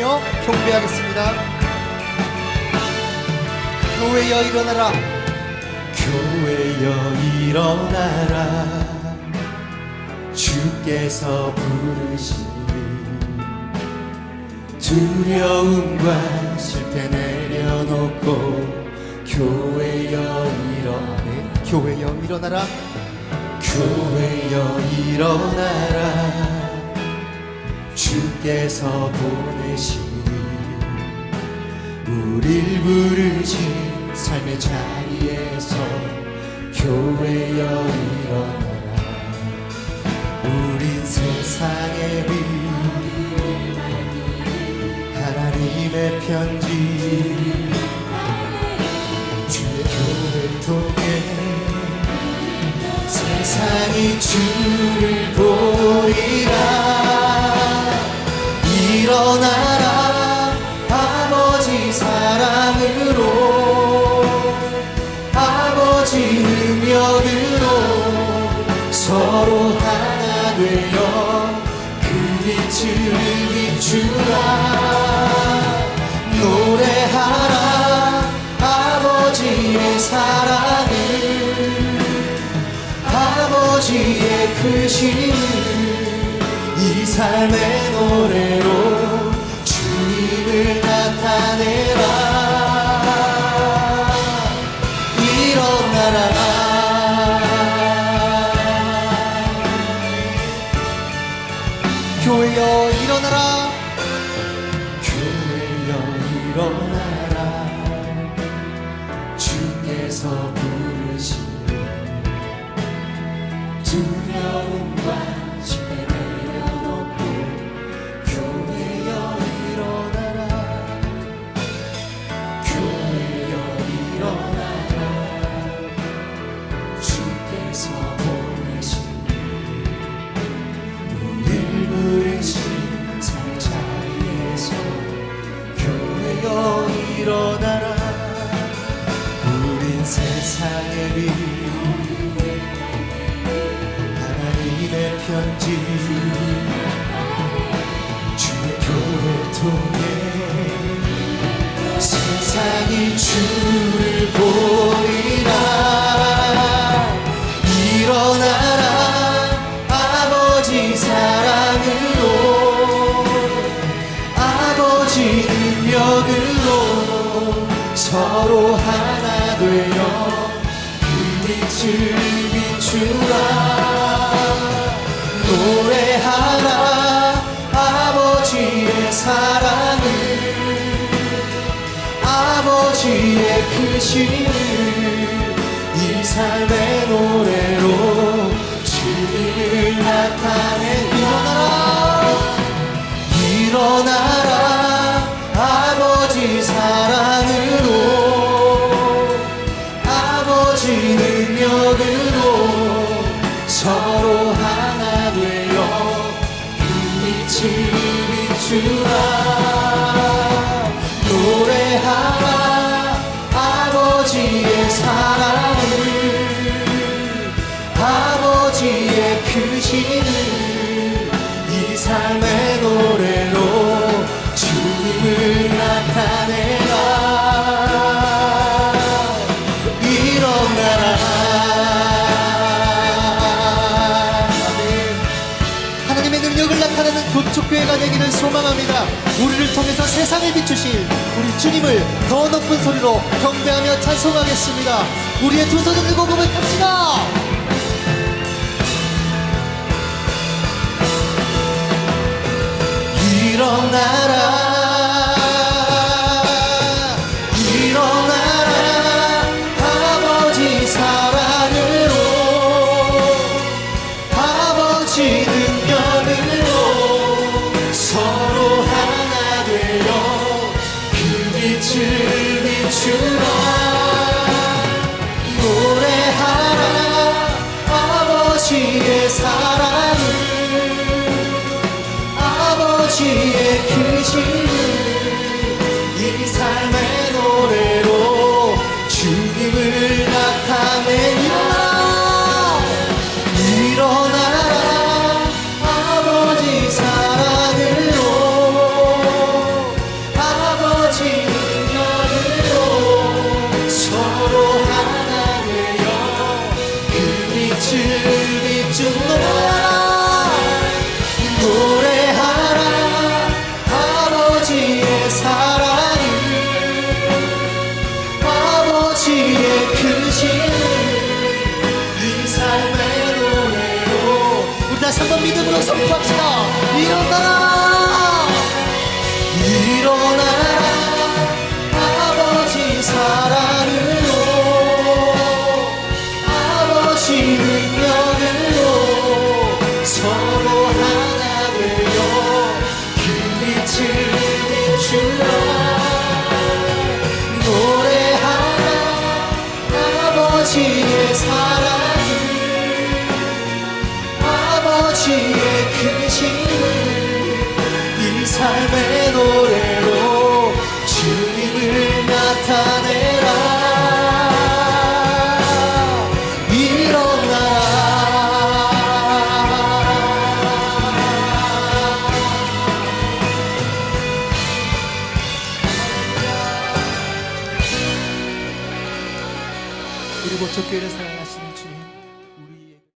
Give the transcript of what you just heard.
찬송하며 경배하겠습니다. 교회여 일어나라. 교회여 일어나라. 주께서 부르시니 두려움과 실패 내려놓고 교회여 일어나 교회여 일어나라. 교회여 일어나라 주께서 보내시니 우릴 부르신 삶의 자리에서 교회여 일어나라. 우린 세상의 빛 하나님의 편지. 주의 교회를 통해 세상이 주를 보 일어나라. 아버지 사랑으로. 아버지 능력으로. 서로 하나 되어 그 빛을 비추라. 노래하라. 아버지의 사랑을. 아버지의 크심을. 이 삶의 노래로 주님을 나타내라 일어나라. 교회여 일어나라. 주께서 편지 주의 교회 통해 세상이 주를 보이라. 일어나라 아버지 사랑으로 아버지 능력으로 서로 하나 되어 그 빛을 비추라 크심을 이 삶의 노래로 주님을 나타내 일어나라 일어나라 아버지 사랑으로 아버지 능력으로 서로 하나 되어 그 빛을 비추라 우리를 통해서 세상을 비추실 우리 주님을 더 높은 소리로 경배하며 찬송하겠습니다. 우리의 두 손을 들고 고백합시다 아버지의 사랑을 아버지의 크심을 이 삶의 다시 한번 믿음으로 선포합시다. 일어나라 일어나라. 아버지 사랑으로. 아버지 능력으로. 서로 하나 되어 빛을 비추라. 노래하라. 아버지의 사랑. 노래로 주님을 나타내라. 일어나. 우리 모초교회를 사랑하시는